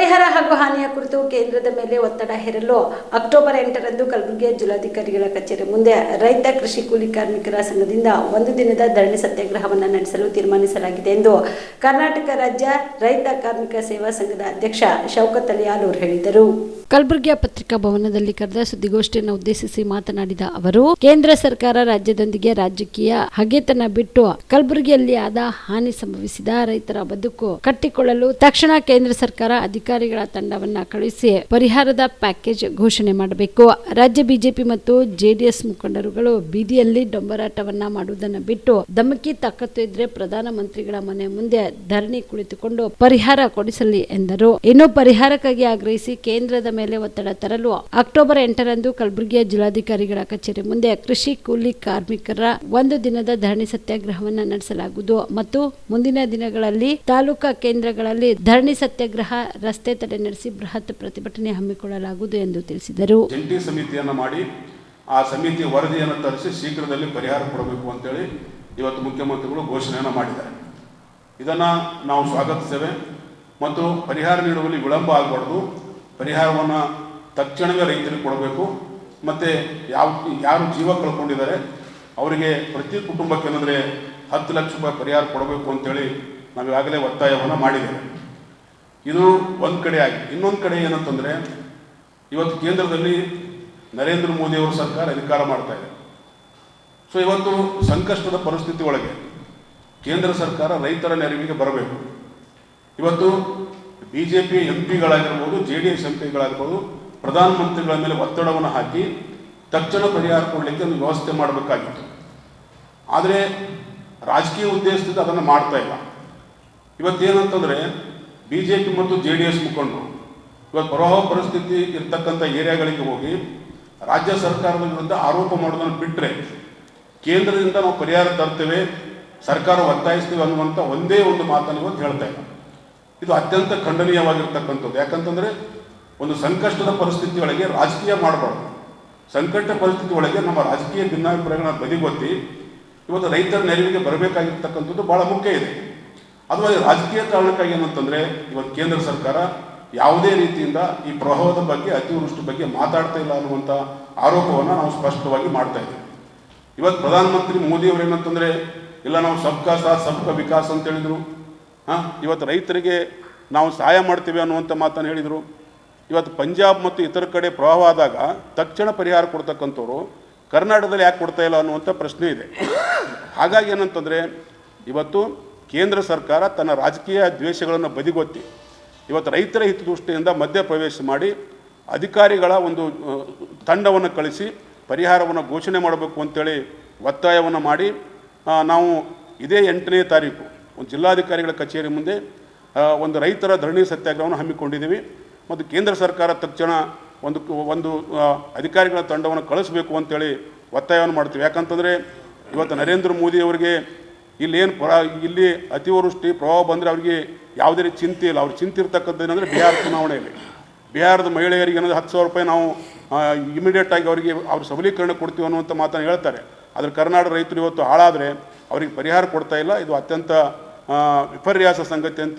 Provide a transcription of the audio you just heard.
ಪರಿಹಾರ ಹಾಗೂ ಹಾನಿಯ ಕುರಿತು ಕೇಂದ್ರದ ಮೇಲೆ ಒತ್ತಡ ಹೇರಲು ಅಕ್ಟೋಬರ್ ಎಂಟರಂದು ಕಲಬುರಗಿಯ ಜಿಲ್ಲಾಧಿಕಾರಿಗಳ ಕಚೇರಿ ಮುಂದೆ ರೈತ, ಕೃಷಿ ಕೂಲಿ ಕಾರ್ಮಿಕರ ಸಂಘದಿಂದ ಒಂದು ದಿನದ ಧರಣಿ ಸತ್ಯಾಗ್ರಹವನ್ನು ನಡೆಸಲು ತೀರ್ಮಾನಿಸಲಾಗಿದೆ ಎಂದು ಕರ್ನಾಟಕ ರಾಜ್ಯ ರೈತ ಕಾರ್ಮಿಕ ಸೇವಾ ಸಂಘದ ಅಧ್ಯಕ್ಷ ಶೌಕತ್ ಅಲಿ ಆಲೂರ್ ಹೇಳಿದರು. ಕಲಬುರಗಿಯ ಪತ್ರಿಕಾ ಭವನದಲ್ಲಿ ಕರೆದ ಸುದ್ದಿಗೋಷ್ಠಿಯನ್ನು ಉದ್ದೇಶಿಸಿ ಮಾತನಾಡಿದ ಅವರು, ಕೇಂದ್ರ ಸರ್ಕಾರ ರಾಜ್ಯದೊಂದಿಗೆ ರಾಜಕೀಯ ಹಗೆತನ ಬಿಟ್ಟು ಕಲಬುರಗಿಯಲ್ಲಿ ಆದ ಹಾನಿ ಸಂಭವಿಸಿದ ರೈತರ ಬದುಕು ಕಟ್ಟಿಕೊಳ್ಳಲು ತಕ್ಷಣ ಕೇಂದ್ರ ಸರ್ಕಾರ ಅಧಿಕಾರಿಗಳ ತಂಡವನ್ನು ಕಳುಹಿಸಿ ಪರಿಹಾರದ ಪ್ಯಾಕೇಜ್ ಘೋಷಣೆ ಮಾಡಬೇಕು. ರಾಜ್ಯ ಬಿಜೆಪಿ ಮತ್ತು ಜೆಡಿಎಸ್ ಮುಖಂಡರುಗಳು ಬೀದಿಯಲ್ಲಿ ಡೊಂಬರಾಟವನ್ನ ಮಾಡುವುದನ್ನು ಬಿಟ್ಟು ಧಮಕಿ ತಾಕತ್ತು ಇದ್ರೆ ಪ್ರಧಾನಮಂತ್ರಿಗಳ ಮನೆ ಮುಂದೆ ಧರಣಿ ಕುಳಿತುಕೊಂಡು ಪರಿಹಾರ ಕೊಡಿಸಲಿ ಎಂದರು. ಇನ್ನು ಪರಿಹಾರಕ್ಕಾಗಿ ಆಗ್ರಹಿಸಿ ಕೇಂದ್ರದ ಮೇಲೆ ಒತ್ತಡ ತರಲು ಅಕ್ಟೋಬರ್ ಎಂಟರಂದು ಕಲಬುರಗಿಯ ಜಿಲ್ಲಾಧಿಕಾರಿಗಳ ಕಚೇರಿ ಮುಂದೆ ಕೃಷಿ ಕೂಲಿ ಕಾರ್ಮಿಕರ ಒಂದು ದಿನದ ಧರಣಿ ಸತ್ಯಾಗ್ರಹವನ್ನ ನಡೆಸಲಾಗುವುದು ಮತ್ತು ಮುಂದಿನ ದಿನಗಳಲ್ಲಿ ತಾಲೂಕಾ ಕೇಂದ್ರಗಳಲ್ಲಿ ಧರಣಿ ಸತ್ಯಾಗ್ರಹ ರಸ್ತೆ ತಡೆ ನಡೆಸಿ ಬೃಹತ್ ಪ್ರತಿಭಟನೆ ಹಮ್ಮಿಕೊಳ್ಳಲಾಗುವುದು ಎಂದು ತಿಳಿಸಿದರು. ಜಂಟಿ ಸಮಿತಿಯನ್ನು ಮಾಡಿ ಆ ಸಮಿತಿ ವರದಿಯನ್ನು ತರಿಸಿ ಶೀಘ್ರದಲ್ಲಿ ಪರಿಹಾರ ಕೊಡಬೇಕು ಅಂತೇಳಿ ಇವತ್ತು ಮುಖ್ಯಮಂತ್ರಿಗಳು ಘೋಷಣೆಯನ್ನು ಮಾಡಿದ್ದಾರೆ. ಇದನ್ನು ನಾವು ಸ್ವಾಗತಿಸ್ತೇವೆ. ಮತ್ತು ಪರಿಹಾರ ನೀಡುವಲ್ಲಿ ವಿಳಂಬ ಆಗಬಾರ್ದು. ಪರಿಹಾರವನ್ನು ತಕ್ಷಣವೇ ರೈತರಿಗೆ ಕೊಡಬೇಕು. ಮತ್ತು ಯಾವ ಯಾರು ಜೀವ ಕಳ್ಕೊಂಡಿದ್ದಾರೆ, ಅವರಿಗೆ ಪ್ರತಿ ಕುಟುಂಬಕ್ಕೆ ಏನಂದರೆ ಹತ್ತು ಲಕ್ಷ ರೂಪಾಯಿ ಪರಿಹಾರ ಕೊಡಬೇಕು ಅಂತೇಳಿ ನಾವು ಈಗಾಗಲೇ ಒತ್ತಾಯವನ್ನು ಮಾಡಿದ್ದೇವೆ. ಇದು ಒಂದು ಕಡೆ ಆಗಿ, ಇನ್ನೊಂದು ಕಡೆ ಏನಂತಂದರೆ, ಇವತ್ತು ಕೇಂದ್ರದಲ್ಲಿ ನರೇಂದ್ರ ಮೋದಿ ಅವರ ಸರ್ಕಾರ ಅಧಿಕಾರ ಮಾಡ್ತಾ ಇದೆ. ಸೊ ಇವತ್ತು ಸಂಕಷ್ಟದ ಪರಿಸ್ಥಿತಿ ಒಳಗೆ ಕೇಂದ್ರ ಸರ್ಕಾರ ರೈತರ ನೆರವಿಗೆ ಬರಬೇಕು. ಇವತ್ತು ಬಿ ಜೆ ಪಿ ಎಂ ಪಿಗಳಾಗಿರ್ಬೋದು ಜೆ ಡಿ ಎಸ್ ಎಂ ಪಿಗಳಾಗಿರ್ಬೋದು ಪ್ರಧಾನಮಂತ್ರಿಗಳ ಮೇಲೆ ಒತ್ತಡವನ್ನು ಹಾಕಿ ತಕ್ಷಣ ಪರಿಹಾರ ಕೊಡಲಿಕ್ಕೆ ಒಂದು ವ್ಯವಸ್ಥೆ ಮಾಡಬೇಕಾಗಿತ್ತು. ಆದರೆ ರಾಜಕೀಯ ಉದ್ದೇಶದಿಂದ ಅದನ್ನು ಮಾಡ್ತಾ ಇಲ್ಲ. ಇವತ್ತೇನಂತಂದರೆ ಬಿ ಜೆ ಪಿ ಮತ್ತು ಜೆ ಡಿ ಎಸ್ ಮುಖಂಡರು. ಇವತ್ತು ಪ್ರವಾಹ ಪರಿಸ್ಥಿತಿ ಇರ್ತಕ್ಕಂಥ ಏರಿಯಾಗಳಿಗೆ ಹೋಗಿ ರಾಜ್ಯ ಸರ್ಕಾರದ ವಿರುದ್ಧ ಆರೋಪ ಮಾಡೋದನ್ನು ಬಿಟ್ಟರೆ ಕೇಂದ್ರದಿಂದ ನಾವು ಪರಿಹಾರ ತರ್ತೇವೆ, ಸರ್ಕಾರ ಒತ್ತಾಯಿಸ್ತೀವಿ ಅನ್ನುವಂಥ ಒಂದೇ ಒಂದು ಮಾತನ್ನು ಇವತ್ತು ಹೇಳ್ತಾ ಇಲ್ಲ ಇದು ಅತ್ಯಂತ ಖಂಡನೀಯವಾಗಿರ್ತಕ್ಕಂಥದ್ದು. ಯಾಕಂತಂದರೆ ಒಂದು ಸಂಕಷ್ಟದ ಪರಿಸ್ಥಿತಿಯೊಳಗೆ ರಾಜಕೀಯ ಮಾಡಬಾರ್ದು. ಸಂಕಷ್ಟ ಪರಿಸ್ಥಿತಿ ಒಳಗೆ ನಮ್ಮ ರಾಜಕೀಯ ಭಿನ್ನಾಭಿಪ್ರಾಯಗಳನ್ನ ಬದಿಗೊತ್ತಿ ಇವತ್ತು ರೈತರ ನೆರವಿಗೆ ಬರಬೇಕಾಗಿರ್ತಕ್ಕಂಥದ್ದು ಭಾಳ ಮುಖ್ಯ ಇದೆ. ಅಥವಾ ರಾಜಕೀಯ ಕಾರಣಕ್ಕಾಗಿ ಏನಂತಂದರೆ ಇವತ್ತು ಕೇಂದ್ರ ಸರ್ಕಾರ ಯಾವುದೇ ರೀತಿಯಿಂದ ಈ ಪ್ರವಾಹದ ಬಗ್ಗೆ, ಅತಿವೃಷ್ಟಿ ಬಗ್ಗೆ ಮಾತಾಡ್ತಾ ಇಲ್ಲ ಅನ್ನುವಂಥ ಆರೋಪವನ್ನು ನಾವು ಸ್ಪಷ್ಟವಾಗಿ ಮಾಡ್ತಾ ಇದ್ದೀವಿ. ಇವತ್ತು ಪ್ರಧಾನಮಂತ್ರಿ ಮೋದಿಯವರು ಏನಂತಂದರೆ ಇಲ್ಲ ನಾವು ಸಬ್ಕಾ ಸಾಥ್, ಸಬ್ಕಾ ವಿಕಾಸ್ ಅಂತ ಹೇಳಿದರು. ಹಾಂ, ಇವತ್ತು ರೈತರಿಗೆ ನಾವು ಸಹಾಯ ಮಾಡ್ತೀವಿ ಅನ್ನುವಂಥ ಮಾತನ್ನು ಹೇಳಿದರು. ಇವತ್ತು ಪಂಜಾಬ್ ಮತ್ತು ಇತರ ಕಡೆ ಪ್ರವಾಹ ಆದಾಗ ತಕ್ಷಣ ಪರಿಹಾರ ಕೊಡ್ತಕ್ಕಂಥವ್ರು ಕರ್ನಾಟಕದಲ್ಲಿ ಯಾಕೆ ಕೊಡ್ತಾ ಇಲ್ಲ ಅನ್ನುವಂಥ ಪ್ರಶ್ನೆ ಇದೆ. ಹಾಗಾಗಿ ಏನಂತಂದರೆ, ಇವತ್ತು ಕೇಂದ್ರ ಸರ್ಕಾರ ತನ್ನ ರಾಜಕೀಯ ದ್ವೇಷಗಳನ್ನು ಬದಿಗೊತ್ತಿ ಇವತ್ತು ರೈತರ ಹಿತದೃಷ್ಟಿಯಿಂದ ಮಧ್ಯಪ್ರವೇಶ ಮಾಡಿ ಅಧಿಕಾರಿಗಳ ಒಂದು ತಂಡವನ್ನು ಕಳಿಸಿ ಪರಿಹಾರವನ್ನು ಘೋಷಣೆ ಮಾಡಬೇಕು ಅಂತೇಳಿ ಒತ್ತಾಯವನ್ನು ಮಾಡಿ ನಾವು ಇದೇ ಎಂಟನೇ ತಾರೀಕು ಒಂದು ಜಿಲ್ಲಾಧಿಕಾರಿಗಳ ಕಚೇರಿ ಮುಂದೆ ಒಂದು ರೈತರ ಧರಣಿ ಸತ್ಯಾಗ್ರಹವನ್ನು ಹಮ್ಮಿಕೊಂಡಿದ್ದೀವಿ. ಮತ್ತು ಕೇಂದ್ರ ಸರ್ಕಾರ ತಕ್ಷಣ ಒಂದು ಒಂದು ಅಧಿಕಾರಿಗಳ ತಂಡವನ್ನು ಕಳಿಸಬೇಕು ಅಂತೇಳಿ ಒತ್ತಾಯವನ್ನು ಮಾಡ್ತೀವಿ. ಯಾಕಂತಂದರೆ ಇವತ್ತು ನರೇಂದ್ರ ಮೋದಿ ಅವರಿಗೆ ಇಲ್ಲೇನು ಪ್ರ ಇಲ್ಲಿ ಅತಿವೃಷ್ಟಿ ಪ್ರಭಾವ ಬಂದರೆ ಅವರಿಗೆ ಯಾವುದೇ ರೀತಿ ಚಿಂತೆ ಇಲ್ಲ. ಅವ್ರು ಚಿಂತೆ ಇರ್ತಕ್ಕಂಥದ್ದು ಏನಂದರೆ ಬಿಹಾರ ಚುನಾವಣೆಯಲ್ಲಿ. ಬಿಹಾರದ ಮಹಿಳೆಯರಿಗೆ ಏನಾದರೂ ಹತ್ತು ಸಾವಿರ ರೂಪಾಯಿ ನಾವು ಇಮಿಡಿಯೇಟ್ ಆಗಿ ಅವರಿಗೆ ಅವ್ರ ಸಬಲೀಕರಣ ಕೊಡ್ತೀವಿ ಅನ್ನುವಂಥ ಮಾತನ್ನು ಹೇಳ್ತಾರೆ. ಆದರೆ ಕರ್ನಾಟಕ ರೈತರು ಇವತ್ತು ಹಾಳಾದರೆ ಅವರಿಗೆ ಪರಿಹಾರ ಕೊಡ್ತಾ ಇಲ್ಲ. ಇದು ಅತ್ಯಂತ ವಿಪರ್ಯಾಸ ಸಂಗತಿ ಅಂತ